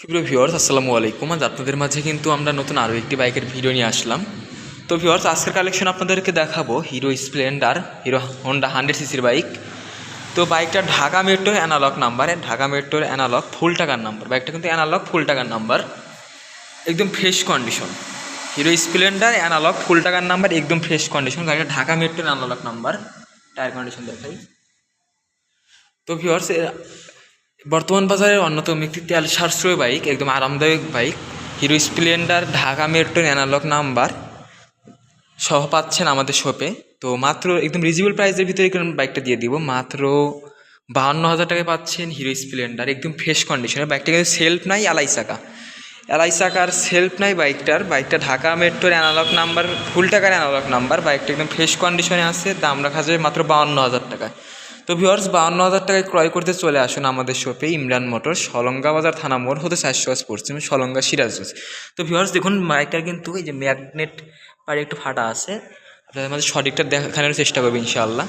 সুপ্রিয় ভিউয়ার্স আসসালামু আলাইকুম। আজ আপনাদের মাঝে কিন্তু আমরা নতুন আরও একটি বাইকের ভিডিও নিয়ে আসলাম। তো ভিউয়ার্স আজকের কালেকশন আপনাদেরকে দেখাবো Hero Splendor Hero Honda hundred সিসির বাইক তো বাইকটা ঢাকা মেট্রোর অ্যানালগ নাম্বার ঢাকা মেট্রোর অ্যানালগ ফুল টাকার নাম্বার বাইকটা কিন্তু অ্যানালগ ফুল টাকার নাম্বার একদম fresh condition Hero Splendor analog full টাকার নাম্বার একদম ফ্রেশ কন্ডিশন গাড়িটা ঢাকা মেট্রোর অ্যানালগ নাম্বার টায়ার কন্ডিশন দেখাই। তো ভিউয়ার্স বর্তমান বাজারের অন্যতম একটি তেল সাশ্রয় বাইক, একদম আরামদায়ক বাইক, হিরো স্প্লেন্ডার ঢাকা মেট্রোর অ্যানালগ নাম্বার সহ পাচ্ছেন আমাদের শপে। তো মাত্র একদম রিজনেবল প্রাইসের ভিতরে বাইকটা দিয়ে দিব। মাত্র বাহান্ন হাজার টাকায় পাচ্ছেন হিরো স্প্লেন্ডার, একদম ফ্রেশ কন্ডিশনে বাইকটা কিন্তু সেলফ নাই এলাই চাকা। এলাই চাকার সেলফ নাই বাইকটার। বাইকটা ঢাকা মেট্রোর অ্যানালগ নাম্বার, ফুল টাকার অ্যানালগ নাম্বার। বাইকটা একদম ফ্রেশ কন্ডিশনে আছে, দাম রাখা যাবে মাত্র বাহান্ন হাজার টাকায়। তো ভিওর্স বাউন্ন হাজার টাকায় ক্রয় করতে চলে আসুন আমাদের শপে ইমরান মোটর সলঙ্গা বাজার থানা মোড় হতে চারশো পড়ছে পশ্চিম সলঙ্গা সিরাজগঞ্জ। তো ভিওর্স দেখুন মাইকটার কিন্তু এই যে ম্যাগনেট পাড়ে একটু ফাটা আছে। আপনাদের মধ্যে সঠিকটা দেখানোর চেষ্টা করবে ইনশাআল্লাহ।